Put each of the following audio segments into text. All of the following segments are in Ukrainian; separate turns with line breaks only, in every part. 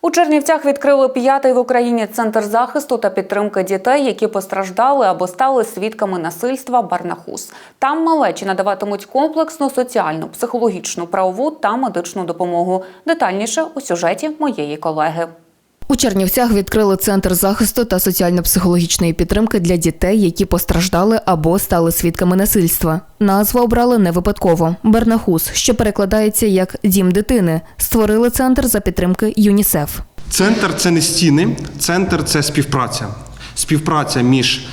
У Чернівцях відкрили п'ятий в Україні центр захисту та підтримки дітей, які постраждали або стали свідками насильства Барнахус. Там малечі надаватимуть комплексну соціальну, психологічну, правову та медичну допомогу. Детальніше у сюжеті моєї колеги.
У Чернівцях відкрили центр захисту та соціально-психологічної підтримки для дітей, які постраждали або стали свідками насильства. Назву обрали не випадково. Бернахус, що перекладається як дім дитини, створили центр за підтримки ЮНІСЕФ.
Центр це не стіни, центр це співпраця. Співпраця між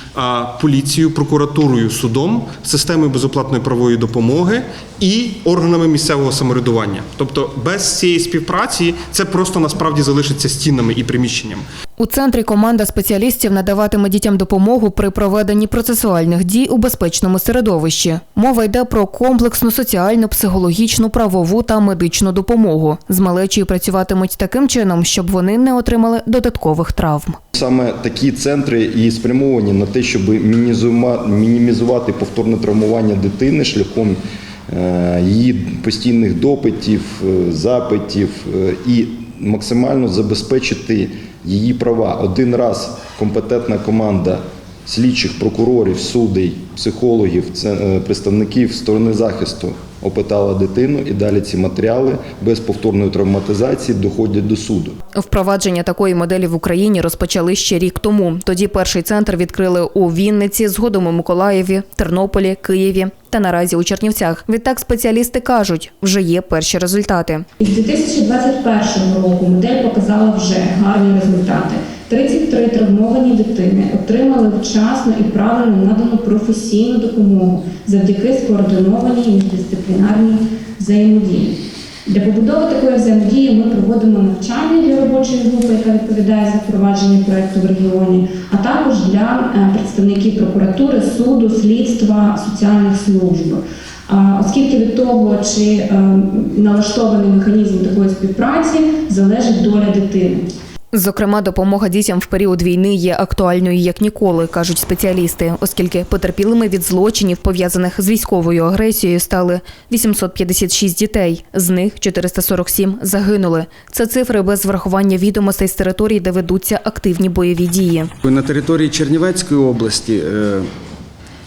поліцією, прокуратурою, судом, системою безоплатної правової допомоги і органами місцевого самоврядування. Тобто без цієї співпраці це просто насправді залишиться стінами і приміщенням.
У центрі команда спеціалістів надаватиме дітям допомогу при проведенні процесуальних дій у безпечному середовищі. Мова йде про комплексну соціальну, психологічну, правову та медичну допомогу. З малечою працюватимуть таким чином, щоб вони не отримали додаткових травм.
Саме такі центри і спрямовані на те, щоб мінімізувати повторне травмування дитини шляхом е, її постійних допитів, е, запитів е, і максимально забезпечити її права. Один раз компетентна команда слідчих, прокурорів, судей, психологів, це, е, представників сторони захисту опитала дитину, і далі ці матеріали без повторної травматизації доходять до суду.
Впровадження такої моделі в Україні розпочали ще рік тому. Тоді перший центр відкрили у Вінниці, згодом у Миколаєві, Тернополі, Києві та наразі у Чернівцях. Відтак спеціалісти кажуть, вже є перші результати.
Із 2021 року модель показала вже гарні результати. 33 травмовані дитини отримали вчасно і правильно надану професійну допомогу завдяки скоординованій міждисциплінарній взаємодії. Для побудови такої взаємодії ми проводимо навчання для робочої групи, яка відповідає за впровадження проекту в регіоні, а також для е, представників прокуратури, суду, слідства, соціальних служб. Оскільки від того, чи е, налаштований механізм такої співпраці, залежить доля дитини.
Зокрема, допомога дітям в період війни є актуальною як ніколи, кажуть спеціалісти, оскільки потерпілими від злочинів, пов'язаних з військовою агресією, стали 856 дітей. З них 447 загинули. Це цифри без врахування відомостей з територій, де ведуться активні бойові дії.
На території Чернівецької області е,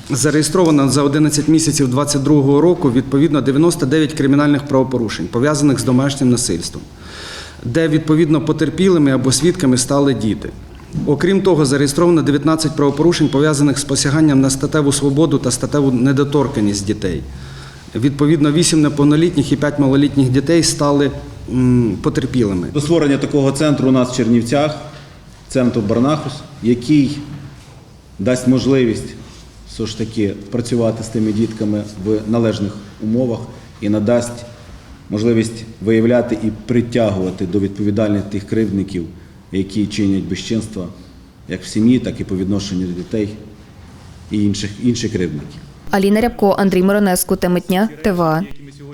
зареєстровано за 11 місяців 2022 року відповідно 99 кримінальних правопорушень, пов'язаних з домашнім насильством, де відповідно потерпілими або свідками стали діти. Окрім того, зареєстровано 19 правопорушень, пов'язаних з посяганням на статеву свободу та статеву недоторканність дітей. Відповідно, 8 неповнолітніх і 5 малолітніх дітей стали потерпілими.
До створення такого центру у нас в Чернівцях, центру Барнахус, який дасть можливість все ж таки працювати з тими дітками в належних умовах і надасть можливість виявляти і притягувати до відповідальних тих кривдників, які чинять безчинства як в сім'ї, так і по відношенню до дітей і інших, інших кривдників.
Аліна Рябко, Андрій Миронеску, Темитня, ТВА.